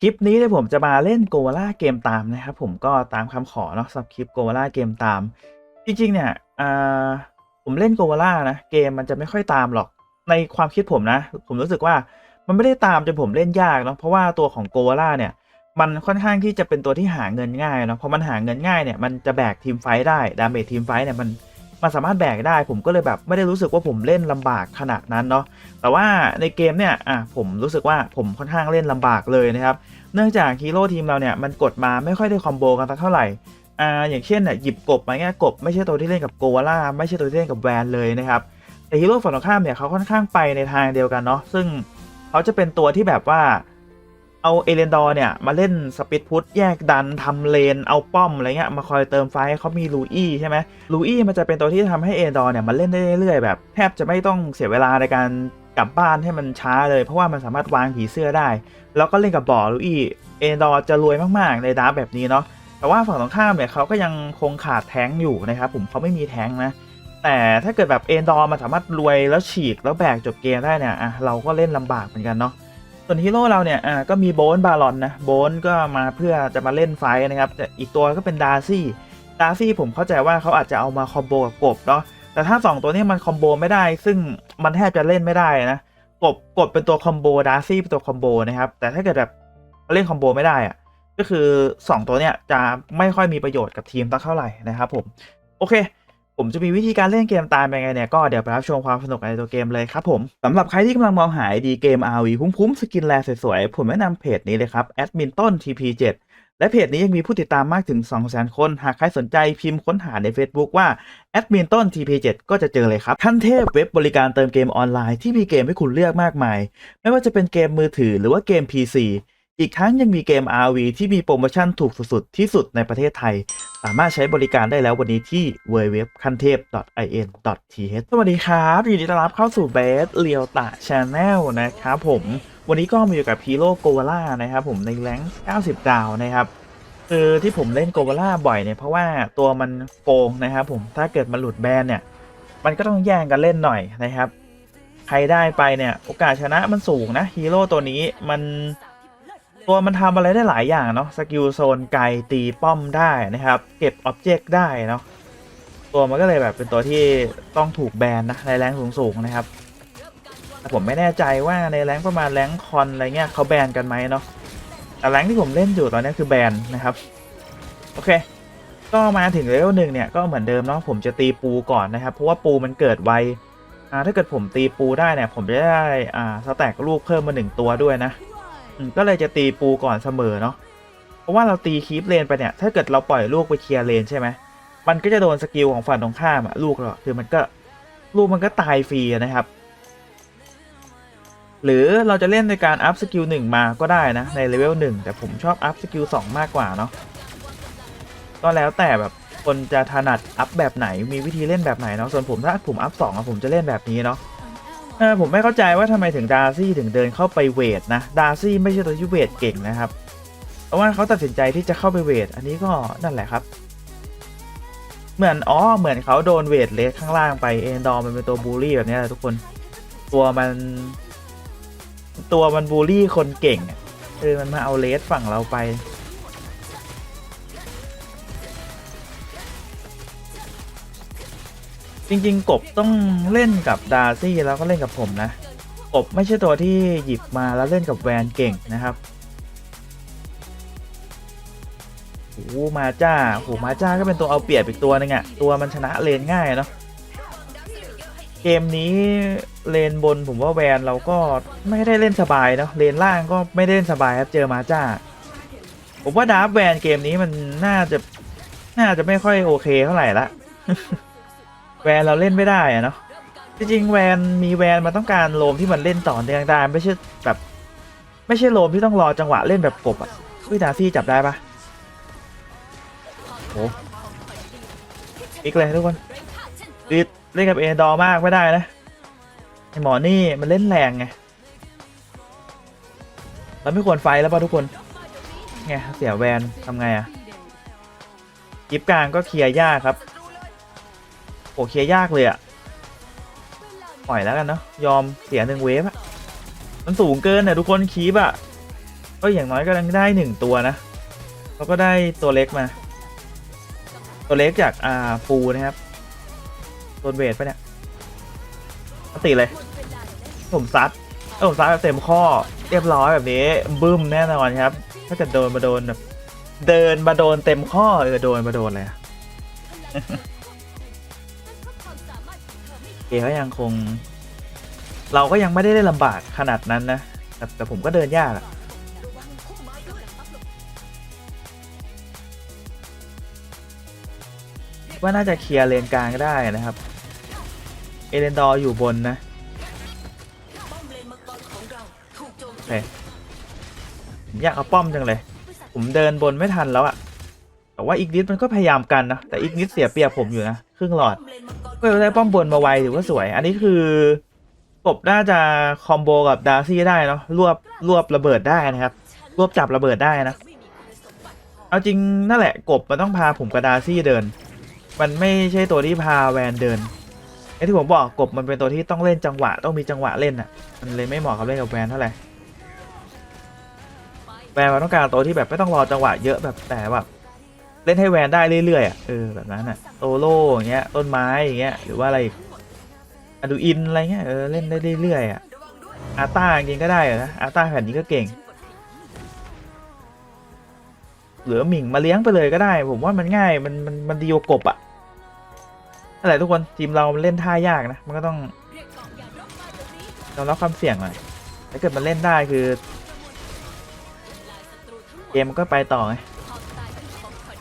คลิปนี้เนี่ยผมจะมาเล่นโกวล่าเกมตามนะครับ ผมก็ตามคำขอเนาะสับคลิปโกวล่าเกมตาม จริงๆเนี่ยอ่าผมเล่นโกวล่านะเกมมันจะไม่ค่อยตามหรอกในความคิดผมนะ ผมรู้สึกว่ามันไม่ได้ตามจนผมเล่นยากเนาะเพราะว่าตัวของโกวล่าเนี่ย มันค่อนข้างที่จะเป็นตัวที่หาเงินง่ายเนาะพอมันหาเงินง่ายเนี่ยมันจะแบกทีมไฟได้ดาเมจทีมไฟเนี่ยมัน มันสามารถแบกได้ผมก็เลยแบบไม่ได้รู้สึกว่าผมเล่นลำบากขนาดนั้นเนาะแต่ว่าในเกมเนี่ยอะผมรู้สึกว่าผมค่อนข้างเล่นลำบากเลยนะครับเนื่องจากฮีโร่ทีมเราเนี่ยมันกดมาไม่ค่อยได้คอมโบกันสักเท่าไหร่อ่าอย่างเช่นเนี่ยหยิบกบมาเงี้ยกบไม่ใช่ตัวที่เล่นกับโกวาล่าไม่ใช่ตัวที่เล่นกับแวนเลยนะครับแต่ฮีโร่ฝั่งตรงข้ามเนี่ยเขาค่อนข้างไปในทางเดียวกันเนาะซึ่งเขาจะเป็นตัวที่แบบว่า เอาเอเลนดอร์เนี่ย มาเล่นสปิดพุทแยกดันทำเลนเอาป้อมอะไรเงี้ยมาคอยเติมไฟให้เขามีลูอี้ใช่ไหมลูอี้มันจะเป็นตัวที่ทำให้เอเลนดอร์เนี่ยมันเล่นได้เรื่อยๆแบบแทบจะไม่ต้องเสียเวลาในการกลับบ้านให้มันช้าเลย เพราะว่ามันสามารถวางผีเสื้อได้ แล้วก็เล่นกับบ่อลูอี้เอเลนดอร์จะรวยมากๆในดาร์แบบนี้เนาะแต่ว่าฝั่งตรงข้ามเนี่ยเขาก็ยังคงขาดแท้งอยู่นะครับผมเขาไม่มีแท้งนะแต่ถ้าเกิดแบบเอนดอร์มันสามารถรวยแล้วฉีกแล้วแบกจบเกมได้เนี่ยอะเราก็เล่นลำบากเหมือนกันเนาะ ส่วนฮีโร่เราเนี่ย อะก็มีโบนบารอนนะ โบนก็มาเพื่อจะมาเล่นไฟนะครับแต่อีกตัวก็เป็นดาร์ซี่ ดาร์ซี่ผมเข้าใจว่าเขาอาจจะเอามาคอมโบกับกบเนาะ แต่ถ้า 2 ตัวนี้มันคอมโบไม่ได้ ซึ่งมันแทบจะเล่นไม่ได้นะ กบ กบเป็นตัวคอมโบ ดาร์ซี่เป็นตัวคอมโบนะครับ แต่ถ้าเกิดแบบเล่นคอมโบไม่ได้อะก็คือ 2 ตัวเนี้ยจะไม่ค่อยมีประโยชน์กับทีมตั้งเท่าไหร่นะครับผม โอเค ผมจะมีวิธีการเล่นเกมตามยังไงเนี่ย ก็เดี๋ยวไปรับชมความสนุกในตัวเกมเลยครับผมสำหรับใครที่กำลังมองหาดีเกม RV คุ้มๆสกินแลสวยๆ ผมแนะนำเพจนี้เลยครับแอดมินต้น TP7 และเพจนี้ยังมีผู้ติดตามมากถึง 200,000 คน หากใครสนใจพิมพ์ค้นหาใน Facebook ว่าแอดมินต้น TP7 ก็จะเจอเลยครับ ขั้นเทพเว็บบริการเติมเกมออนไลน์ที่มีเกมให้คุณเลือกมากมาย ไม่ว่าจะเป็นเกมมือถือหรือว่าเกม PC อีกทั้งยังมีเกม RV ที่มีโปรโมชั่นถูกสุดๆ ที่สุดในประเทศไทย สามารถใช้บริการได้แล้ววันนี้ที่ www คันเทพ in.th สวัสดีครับยินดีต้อนรับเข้าสู่เบสเรียวตะชาแนลนะครับผม วันนี้ก็มาอยู่กับฮีโร่โกวาล่านะครับผมในแรง90 ดาวนะครับคือที่ผมเล่นโกวาล่าบ่อยเนี่ยเพราะว่าตัวมันโกงนะครับผมถ้าเกิดมันหลุดแบนเนี่ย มันก็ต้องแย่งกันเล่นหน่อยนะครับ ใครได้ไปเนี่ย โอกาสชนะมันสูงนะฮีโร่ตัวนี้มัน ตัวมันทำอะไรได้หลายอย่างเนาะสกิลโซนไกลตีป้อมได้นะครับ เก็บอ็อบเจกต์ได้เนาะตัวมันก็เลยแบบเป็นตัวที่ต้องถูกแบนนะในแรงสูงๆนะครับแต่ผมไม่แน่ใจว่าในแรงประมาณแรงคอนอะไรเงี้ยเขาแบนกันไหมเนาะแต่แรงที่ผมเล่นอยู่ตอนนี้คือแบนนะครับโอเค ก็มาถึงเลเวลหนึ่งเนี่ยก็เหมือนเดิมเนาะผมจะตีปูก่อนนะครับ เพราะว่าปูมันเกิดไวอ่าถ้าเกิดผมตีปูได้เนี่ยผมจะได้อ่าสแต็กลูกเพิ่มมาหนึ่งตัวด้วยนะ ก็เลยจะตีปูก่อนเสมอเนาะเพราะว่าเราตีคีปเลนไปเนี่ย ถ้าเกิดเราปล่อยลูกไปเคลียร์เลนใช่ไหมมันก็จะโดนสกิลของฝั่งตรงข้ามอะลูกเราคือมันก็ลูกมันก็ตายฟรีนะครับ หรือเราจะเล่นในการอัพสกิลหนึ่งมาก็ได้นะในเลเวลหนึ่งแต่ผมชอบอัพสกิลสองมากกว่าเนาะก็แล้วแต่แบบคนจะถนัดอัพแบบไหนมีวิธีเล่นแบบไหนเนาะส่วนผมถ้าผมอัพสองอะผมจะเล่นแบบนี้เนาะ เออผมไม่เข้าใจว่าทำไมถึงดาร์ซี่ถึงเดินเข้าไปเวทนะ ดาร์ซี่ไม่ใช่ตัวที่เวทเก่งนะครับเพราะว่าเขาตัดสินใจที่จะเข้าไปเวท อันนี้ก็นั่นแหละครับ เหมือนอ๋อเหมือนเขาโดนเวทเลสข้างล่างไปเอ็นดอร์มันเป็นตัวบูลลี่แบบนี้แหละทุกคน ตัวมัน ตัวมันบูลลี่คนเก่งอะเออมันมาเอาเลสฝั่งเราไป จริง ๆ กบต้องเล่นกับดาร์ซี่แล้วก็เล่นกับผมนะ กบไม่ใช่ตัวที่หยิบมาแล้วเล่นกับแวนเก่งนะครับโอ้มาจ้าโหมาจ้าก็เป็นตัวเอาเปรียบอีกตัวนึงอะตัวมันชนะเลนง่ายเนาะเกมนี้เลนบนผมว่าแวนเราก็ไม่ได้เล่นสบายเนาะเลนล่างก็ไม่ได้เล่นสบายครับเจอมาจ้า ผมว่าดาร์ฟแวนเกมนี้มันน่าจะน่าจะไม่ค่อยโอเคเท่าไหร่ละ แวนเราเล่นไม่ได้อะเนาะจริงๆแวนมีแวนมันต้องการโลมที่มันเล่นต่อเนื่องได้ไม่ใช่แบบไม่ใช่โลมที่ต้องรอจังหวะเล่นแบบกบอะวิดาซี่จับได้ปะโอ้อีกเลยทุกคนรีดเล่นกับเอดอมากไม่ได้นะไอหมอนี่มันเล่นแรงไงเราไม่ควรไฟแล้วป่ะทุกคนไงเสียแวนทำไงอะกิฟกลางก็เคลียร์ยากครับ โอเคยากเลยอะปล่อยแล้วกันเนาะยอมเสียหนึ่งเวฟอะมันสูงเกินอะทุกคนคีบอะก็อย่างน้อยก็ยังได้หนึ่งตัวนะแล้วก็ได้ตัวเล็กมา ตัวเล็กจากอ่าปูนะครับโดนเวทไปะเนี่ยปกติเลย ผมซัดเออผมซัดแบบเต็มข้อเรียบร้อยแบบนี้บึ้มแน่นอนครับ ถ้าเกิดโดนมาโดนแบบเดินมาโดนเต็มข้อเออโดนมาโดนเลย เกก็ยังคง เราก็ยังไม่ได้ได้ลำบากขนาดนั้นนะ แต่แต่ผมก็เดินยากอะว่าน่าจะเคลียร์เลนกลางก็ได้นะครับ เอเลนดอร์อยู่บนนะป้อมเลนมังกรของเราถูกโอเคผมอยากเอาป้อมจังเลย ผมเดินบนไม่ทันแล้วอะแต่ว่าอีกนิดมันก็พยายามกันนะ แต่อีกนิดเสียเปรียบผมอยู่นะ ครึ่งหลอด ป้อมเลนมังกรก็ได้ป้อมบนมาไวถือว่าสวย อันนี้คือกบน่าจะคอมโบกับดาร์ซี่ได้เนาะรวบรวบระเบิดได้นะครับ รวบจับระเบิดได้นะ เอาจริงนั่นแหละกบมันต้องพาผมกับดาร์ซี่เดิน มันไม่ใช่ตัวที่พาแวนเดินไอ้ที่ผมบอกกบมันเป็นตัวที่ต้องเล่นจังหวะต้องมีจังหวะเล่นอะ มันเลยไม่เหมาะกับเล่นกับแวนเท่าไหร่แวนมันต้องการตัวที่แบบไม่ต้องรอจังหวะเยอะแบบแต่แบบ เล่นให้แวนได้เรื่อยๆอะเออแบบนั้นอะโตโล่อย่างเงี้ยต้นไม้อย่างเงี้ยหรือว่าอะไรอดูอินอะไรเงี้ยเออเล่นได้เรื่อยๆอะอาต้าจริงก็ได้หรอนะอาต้าแผ่นนี้ก็เก่งเหลือหมิงมาเลี้ยงไปเลยก็ได้ ผมว่ามันง่ายมันมันมันดีกว่ากบอะนั่นแหละทุกคนทีมเรามันเล่นท่ายากนะมันก็ต้องยอมรับความเสี่ยงหน่อยถ้าเกิดมันเล่นได้คือ เกมมันก็ไปต่อไง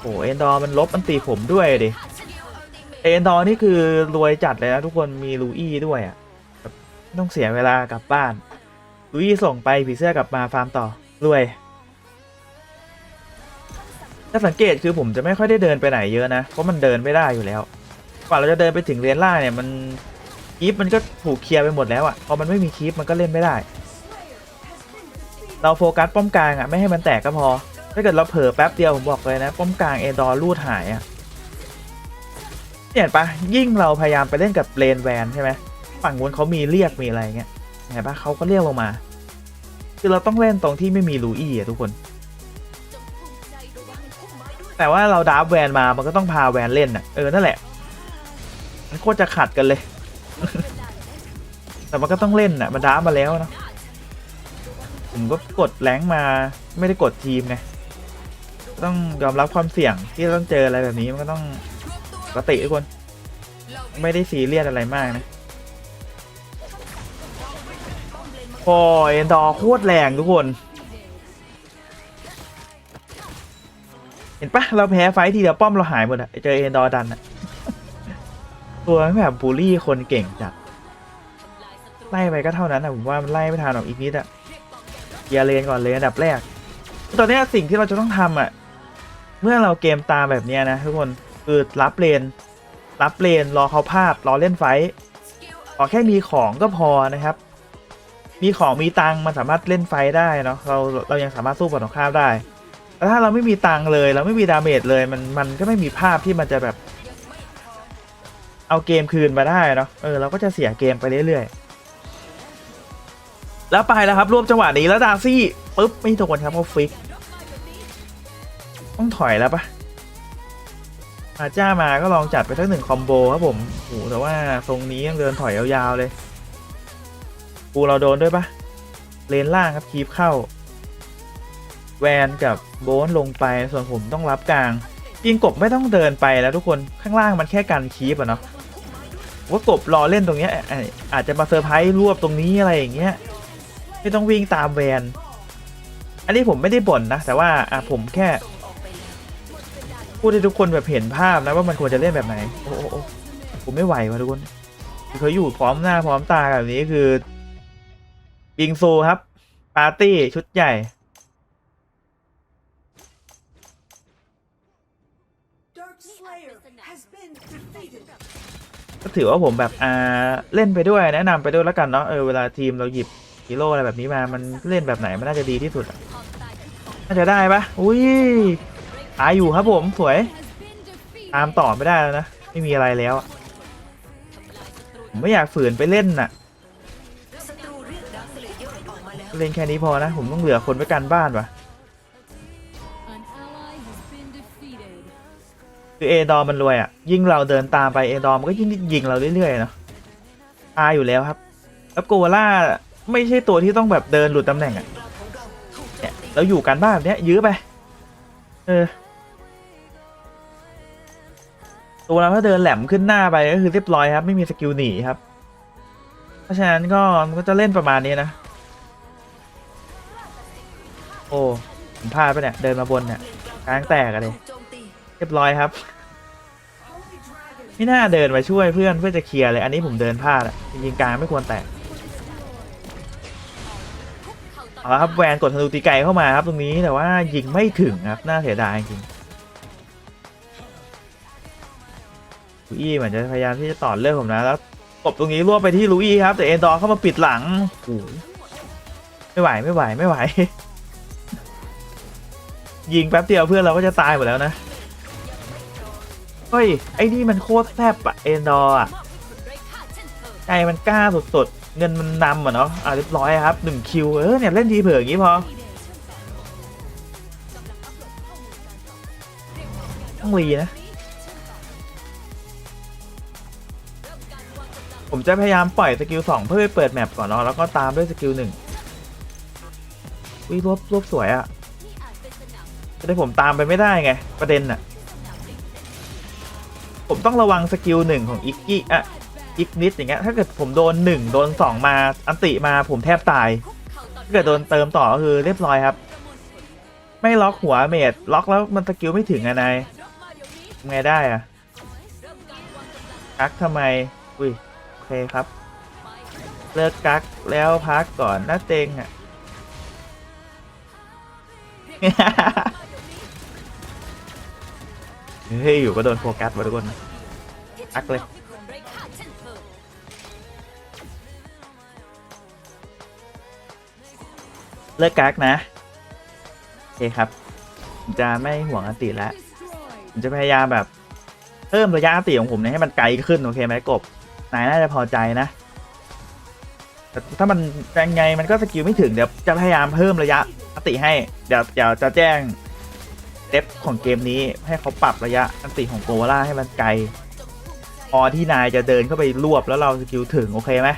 โอ้เอ็นดอร์มันลบอันตีผมด้วยดิเอ็นดอร์นี่คือรวยจัดเลยนะทุกคนมีลูอี้ด้วยอะต้องเสียเวลากลับบ้านลูอี้ส่งไปผีเสื้อกลับมาฟาร์มต่อรวยถ้าสังเกตคือผมจะไม่ค่อยได้เดินไปไหนเยอะนะเพราะมันเดินไม่ได้อยู่แล้วกว่าเราจะเดินไปถึงเลนล่าเนี่ยมันคีปมันก็ถูกเคลียร์ไปหมดแล้วอะพอมันไม่มีคีปมันก็เล่นไม่ได้ เราโฟกัสป้อมกลางอะไม่ให้มันแตกก็พอ ถ้าเกิดเราเผลอแป๊บเดียวผมบอกเลยนะป้อมกลางเอดอร์ลูดหายอะเนี่ยเห็นปะยิ่งเราพยายามไปเล่นกับเลนแวนใช่ไหมฝั่งนู้นเขามีเรียกมีอะไรเงี้ยเห็นปะเขาก็เรียกลงมา คือเราต้องเล่นตรงที่ไม่มีลูอี้อะทุกคน แต่ว่าเราดาร์ฟแวนมามันก็ต้องพาแวนเล่นอะเออนั่นแหละมันโคตรจะขัดกันเลย แต่มันก็ต้องเล่นอะมันดาร์ฟมาแล้วเนาะผมก็กดแรงมาไม่ได้กดทีมไง ต้องยอมรับความเสี่ยงที่ต้องเจออะไรแบบนี้มันก็ต้องปกติทุกคน ไม่ได้ซีเรียสอะไรมากนะพอเอ็นดอร์โคตรแรงทุกคน เห็นปะเราแพ้ไฟทีเดียวป้อมเราหายหมดอะเจอเอ็นดอร์ดันอะตัวแบบบูลลี่คนเก่งจัดไล่ไปก็เท่านั้นอะผมว่ามันไล่ไม่ทันหรอกอีกนิดอะเกียร์เลนก่อนเลยอันดับแรกตอนนี้สิ่งที่เราจะต้องทำอะ เมื่อเราเกมตามแบบนี้นะทุกคนคือรับเลน รับเลนรอเขาพลาดรอเล่นไฟขอแค่มีของก็พอนะครับ มีของมีตังมันสามารถเล่นไฟได้เนาะเราเรายังสามารถสู้ฝั่งตรงข้ามได้แต่ถ้าเราไม่มีตังเลย เราไม่มีดาเมจเลยมันมันก็ไม่มีภาพที่มันจะแบบ เอาเกมคืนมาได้เนาะเออเราก็จะเสียเกมไปเรื่อยๆแล้วไปแล้วครับรวบจังหวะนี้แล้วดาซี่ปุ๊บไม่โดนครับเขาฟิก ต้องถอยแล้วปะมาจ้ามาก็ลองจัดไปสักหนึ่งคอมโบครับผมโหแต่ว่าตรงนี้ยังเดินถอยยาวๆเลยปูเราโดนด้วยปะเลนล่างครับคีบเข้า แวนกับโบนลงไปส่วนผมต้องรับกลางยิงกบไม่ต้องเดินไปแล้วทุกคนข้างล่างมันแค่กันคีบอะเนาะว่ากบรอเล่นตรงเนี้ยอะอาจจะมาเซอร์ไพรส์รวบตรงนี้อะไรอย่างเงี้ยไม่ต้องวิ่งตามแวน อันนี้ผมไม่ได้บ่นนะ แต่ว่าอะผมแค่ พูดให้ทุกคนแบบเห็นภาพนะว่ามันควรจะเล่นแบบไหน โอ้โอ้โอ้ผมไม่ไหวว่ะทุกคนคือเขาอยู่พร้อมหน้าพร้อมตาแบบนี้คือบิงซูครับ ปาร์ตี้ชุดใหญ่ก็ถือว่าผมแบบอ่าเล่นไปด้วยแนะนำไปด้วยแล้วกันเนาะเออเวลาทีมเราหยิบฮีโร่อะไรแบบนี้มามันเล่นแบบไหนมันน่าจะดีที่สุดอะน่าจะได้ปะอุ้ย ตายอยู่ครับผมสวย ตามต่อไม่ได้แล้วนะ ไม่มีอะไรแล้ว ผมไม่อยากฝืนไปเล่นน่ะ เล่นแค่นี้พอนะ ผมต้องเหลือคนไว้กันบ้านวะคือเอดอมันรวยอะ่ะ ยิ่งเราเดินตามไปเอดอมันก็ยิ่งยิงเราเรื่อยๆเนาะตายอยู่แล้วครับ แล้วโกวาล่าไม่ใช่ตัวที่ต้องแบบเดินหลุดตำแหน่งอะ่ะเราถูกโจเนี่ยเราอยู่กันบ้านเนี้ยยื้อไป เออ ตัวเราถ้าเดินแหลมขึ้นหน้าไปก็คือเรียบร้อยครับ ไม่มีสกิลหนีครับ เพราะฉะนั้นก็มันก็จะเล่นประมาณนี้นะ โอ้ผมพลาดไปเนี่ยเดินมาบนเนี่ยกลางแตกอะดิถูกโจมตีเรียบร้อยครับไม่น่าเดินมาช่วยเพื่อนเพื่อจะเคลียร์เลย อันนี้ผมเดินพลาดอะจริงๆกลางไม่ควรแตกเอาละครับแวนกดธนูตีไกลเข้ามาครับตรงนี้แต่ว่ายิงไม่ถึงครับน่าเสียดายจริง ลูอี้เหมือนจะพยายามที่จะต่อเลือดผมนะแล้วกบตรงนี้รวบไปที่ลูอี้ครับ แต่เอ็นดอร์เข้ามาปิดหลังโอ้ไม่ไหวไม่ไหวไม่ไหว ยิงแป๊บเดียวเพื่อนเราก็จะตายหมดแล้วนะเฮ้ยไอ้นี่มันโคตรแซ่บอะเอ็นดอร์อะใจมันกล้าสุดๆเงินมันนำอะเนาะอะเรียบร้อยครับหนึ่งคิวเออเนี่ยเล่นทีเผื่ออย่างงี้พอต้องรีนะ ผมจะพยายามปล่อยสกิลสองเพื่อไปเปิดแมปก่อนเนาะแล้วก็ตามด้วยสกิลหนึ่งวิรวบรวบสวยอะแต่ผมตามไปไม่ได้ไง ประเด็นอะผมต้องระวังสกิลหนึ่งของอิกกี้อะอิกนิดอย่างเงี้ยถ้าเกิดผมโดนหนึ่งโดนสองมาอันติมาผมแทบตาย ถ้าเกิดโดนเติมต่อก็คือเรียบร้อยครับ ไม่ล็อกหัวเมดล็อกแล้วมันสกิลไม่ถึงอะนายไงได้อะกักทำไม อุ้ย เคครับ เลิกกักแล้วพักก่อนนะเต็งอะเฮ้ย อยู่ก็โดนโฟกัสมาทุกคนอักเลย เลิกกักนะ โอเคครับ จะไม่ห่วงอัติแล้ว ผมจะพยายามแบบ เพิ่มระยะอัติของผมเนี่ยให้มันไกลขึ้น โอเคไหมกบ นายน่าจะพอใจนะแต่ถ้ามันยังไงมันก็สกิลไม่ถึงเดี๋ยวจะพยายามเพิ่มระยะอันติให้เดี๋ยวเดี๋ยวจะแจ้งเดฟของเกมนี้ให้เขาปรับระยะอันติของโกวาล่าให้มันไกลพอที่นายจะเดินเข้าไปรวบแล้วเราสกิลถึงโอเคไหม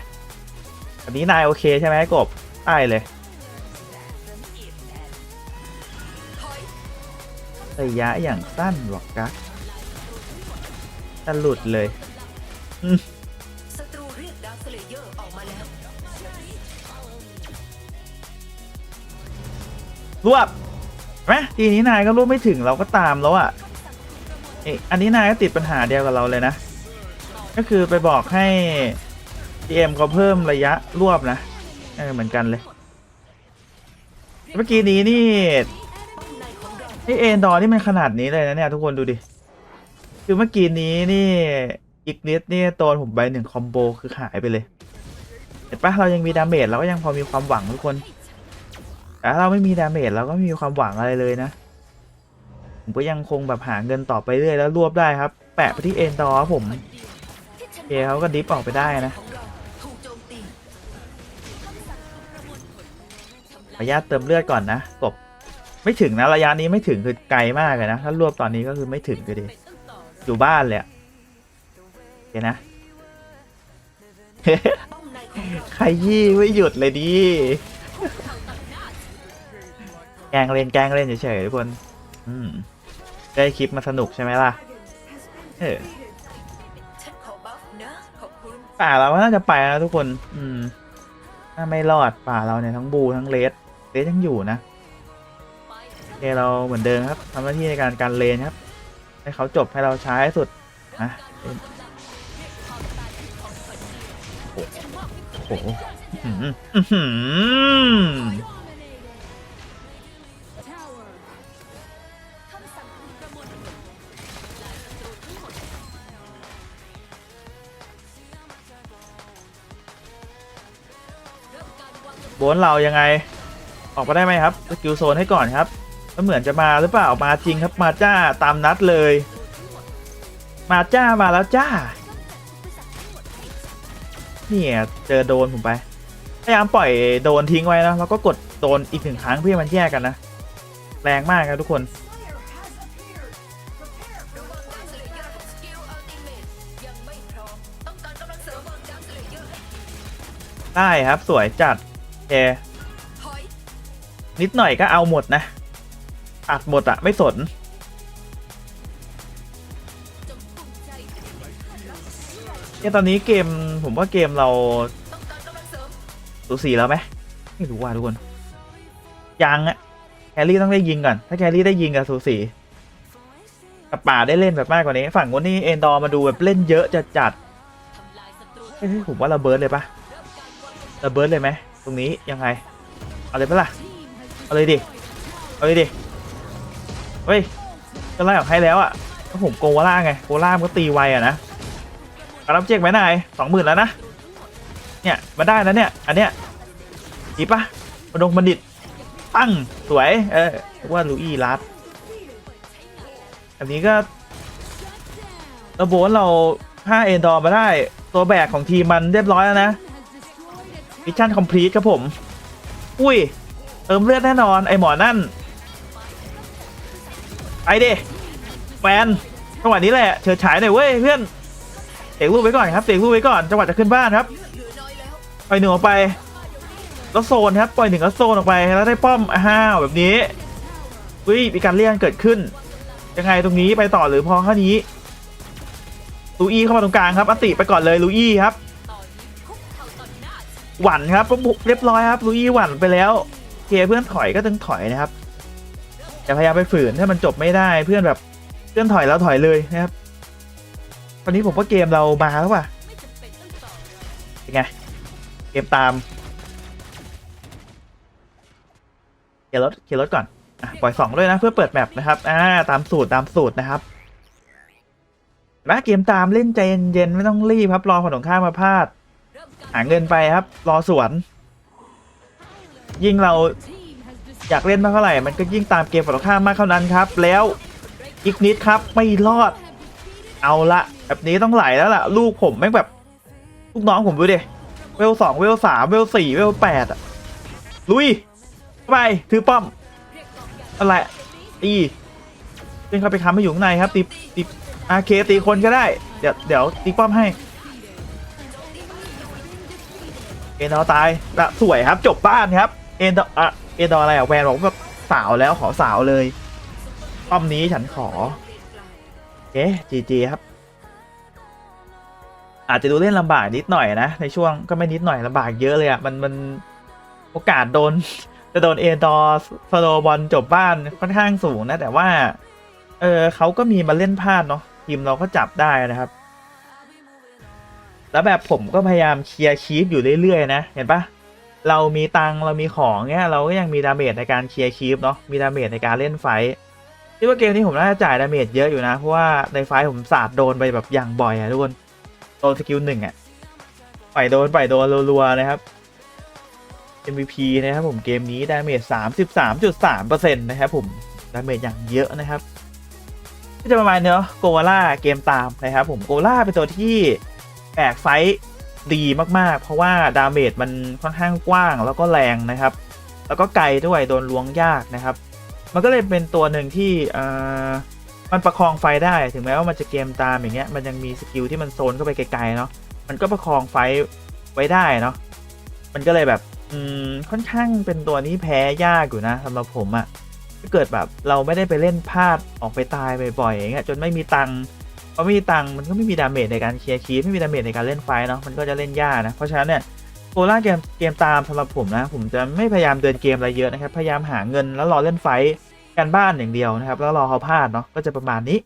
แบบนี้นายโอเคใช่ไหมกบได้เลยระยะอย่างสั้นหรอกกักจะหลุดเลยศั รวบไหมทีนี้นายก็รวบไม่ถึงเราก็ตามแล้วอะ่ะเอ๊อันนี้นายก็ติดปัญหาเดียวกับเราเลยนะ ก็คือไปบอกให้ GM เขาเพิ่มระยะรวบนะเออเหมือนกันเลย เมื่อกี้นี้นี่นของเราไอเอ็นดอร์นี่มันขนาดนี้เลยนะเนี่ยทุกคนดูดิ คือเมื่อกี้นี้นี่อีกนิดนี่โดนผมไปหนึ่งคอมโบคือหายไปเลยเห็นปะเรายังมีดาเมจเราก็ยังพอมีความหวังทุกคน ถ้าเราไม่มีดาเมจเราก็ไม่มีความหวังอะไรเลยนะ ผมก็ยังคงแบบหาเงินต่อไปเรื่อยแล้วรวบได้ครับ แปะไปที่เอ็นดอผมเอเขาก็ดิฟออกไปได้นะระยะเติมเลือดก่อนนะกบไม่ถึงนะระยะนี้ไม่ถึงคือไกลมากเลยนะ ถ้ารวบตอนนี้ก็คือไม่ถึงก็ดีอยู่บ้านเลยอะโอเคนะป้อมในของเราใครยี่ไม่หยุดเลยดิ แกล้งเล่นแกล้งเล่นเฉยๆทุกคน อืม ได้คลิปมาสนุกใช่ไหมล่ะ เออป่าเราก็น่าจะไปนะทุกคน อืม ถ้าไม่รอดป่าเราเนี่ยทั้งบูทั้งเลสเลสยังอยู่นะโอเคเราเหมือนเดิมครับทำหน้าที่ในการการเลนครับ ให้เขาจบให้เราช้าให้สุดนะโอ้โห โบนเรายังไง ออกมาได้ไหมครับสกิลโซนให้ก่อนครับแล้วเหมือนจะมาหรือเปล่ามาจริงครับมาจ้าตามนัดเลย มาจ้ามาแล้วจ้าเนี่ยเจอโดนผมไปพยายามปล่อยโดนทิ้งไว้นะแล้วก็กดโดนอีกหนึ่งครั้งเพื่อมันแยกกันนะ แรงมากครับทุกคนได้ครับสวยจัด แกถอยนิดหน่อยก็เอาหมดนะ อัดหมดอะไม่สน เนี่ยตอนนี้เกมผมว่าเกมเราต้องการกำลังเสริมสูสีแล้วไหมไม่รู้ว่าทุกคน ยังอะแครี่ต้องได้ยิงก่อน ถ้าแครี่ได้ยิงกับสูสีกับป่าได้เล่นแบบมากกว่านี้ ฝั่งคนนี้เอ็นดอร์มาดูแบบเล่นเยอะจัดจัดเฮ้ยผมว่าระเบิดเลยปะระเบิดเลยไหม รงนี้ยังไงเอาเลยปะล่ะเอาเลยดิเอาเลยดิเฮ้ยก็ไล่ออกให้แล้วอะถ้าผมโกวาล่าไงโกวาล่ามันก็ตีไวอะนะรับเจ๊กไหมนายสองหมื่นแล้วนะเนี่ยมาได้แล้วเนี่ยอันเนี้ยดีปะมาดงบัณฑิตปั้งสวยเออเรียว่าลูอี้ลัดอันนี้ก็ระโบนเรา5เอ็นดอร์มาได้ตัวแบกของทีมมันเรียบร้อยแล้วนะ มิชชั่นคอมพลีทครับผม อุ้ย เติมเลือดแน่นอน ไอหมอนั่น ไปเดแฟนจังหวะนี้แหละเฉิดฉายหน่อยเว้ยเพื่อนเตะลูกไว้ก่อนครับเตะลูกไว้ก่อนจังหวะจะขึ้นบ้านครับปล่อยหนึ่งออกไป แล้วโซนครับปล่อยหนึ่งแล้วโซนออกไปแล้วได้ป้อมอ้าวแบบนี้อุ้ยมีการเลี่ยนเกิดขึ้น ยังไงตรงนี้ไปต่อหรือพอแค่นี้ลูอี้เข้ามาตรงกลางครับอติไปก่อนเลยลูอี้ครับ หน้าหวั่นครับบุกเรียบร้อยครับลุยหวั่นไปแล้วเคเพื่อนถอยก็ต้องถอยนะครับอย่าพยายามไปฝืนถ้ามันจบไม่ได้เพื่อนแบบเพื่อนถอยแล้วถอยเลยนะครับตอนนี้ผมว่าเกมเรามาแล้วป่ะไม่จำเป็นต้องเป็นไงเกมตามเคลียร์รถเคลียร์รถก่อนอปล่อยสองด้วยนะเพื่อเปิดแมปนะครับอ่าตามสูตรตามสูตรนะครับนไหมเกมตามเล่นใจเย็นๆไม่ต้องรีบครับรอฝั่งตรงข้ามาพลาด หาเงินไปครับ รอสวน ยิ่งเราอยากเล่นมากเท่าไหร่ มันก็ยิ่งตามเกมฝั่งตรงข้ามมากเท่านั้นครับ แล้วอีกนิดครับไม่รอด เอาละแบบนี้ต้องไหลแล้วล่ะ ลูกผมแม่งแบบ ลูกน้องผมดูดิเวลสองเวลสามเวลสี่เวลแปดอะลุยไปถือป้อมอะไรตีเป็นเข้าไปค้ำให้อยู่ข้างในครับตีตีอาเคตีคนก็ได้ เดี๋ยวเดี๋ยวตีป้อมให้ เอ็นดอตายละสวยครับจบบ้านครับ เอ็นดออะเอ็นดออะไรอะแวนบอกว่าสาวแล้วขอสาวเลยป้อมนี้ฉันขอเอ๊ะจีจีครับ อาจจะดูเล่นลำบากนิดหน่อยนะ ในช่วงก็ไม่นิดหน่อยลำบากเยอะเลยอะมันมันโอกาสโดน จะโดนเอ็นดอสโลบอลจบบ้านค่อนข้างสูงนะ แต่ว่า เออเขาก็มีมาเล่นพลาดเนาะทีมเราก็จับได้นะครับ แล้วแบบผมก็พยายามเคลียร์คีฟอยู่เรื่อยๆนะ เห็นปะเรามีตังเรามีของเนี้ยเราก็ยังมีดาเมจในการเคลียร์คีฟเนาะมีดาเมจในการเล่นไฟท์คิดว่าเกมนี้ผมน่าจะจ่ายดาเมจเยอะอยู่นะ เพราะว่าในไฟผมสาดโดนไปแบบอย่างบ่อยอะทุกคนโดนสกิลหนึ่งอะปล่อยโดนปล่อยโดนรัวๆนะครับ MVP นะครับผมเกมนี้ดาเมจ33.3%นะครับผมดาเมจอย่างเยอะนะครับก็จะประมาณเนาะโกวาล่าเกมตามนะครับผมโกวาล่าเป็นตัวที่ แบกไฟท์ดีมากๆ เพราะว่าดาเมจมันค่อนข้างกว้างแล้วก็แรงนะครับ แล้วก็ไกลด้วยโดนล้วงยากนะครับ มันก็เลยเป็นตัวหนึ่งที่มันประคองไฟได้ถึงแม้ว่ามันจะเกมตามอย่างเงี้ยมันยังมีสกิลที่มันโซนเข้าไปไกลๆเนาะมันก็ประคองไฟไว้ได้เนาะมันก็เลยแบบอืมค่อนข้างเป็นตัวนี้แพ้ยากอยู่นะสำหรับผมอะถ้าเกิดแบบเราไม่ได้ไปเล่นพลาดออกไปตายบ่อยๆอย่างเงี้ยจนไม่มีตังค์ พอไม่มีตังค์มันก็ไม่มีดาเมจในการเคลียร์คีฟไม่มีดาเมจในการเล่นไฟเนาะมันก็จะเล่นยากนะ เพราะฉะนั้นเนี่ยโกล่าเกมเกมตามสำหรับผมนะ ผมจะไม่พยายามเดินเกมอะไรเยอะนะครับ พยายามหาเงินแล้วรอเล่นไฟกันบ้านอย่างเดียวนะครับ แล้วรอเขาพลาดเนาะก็จะประมาณนี้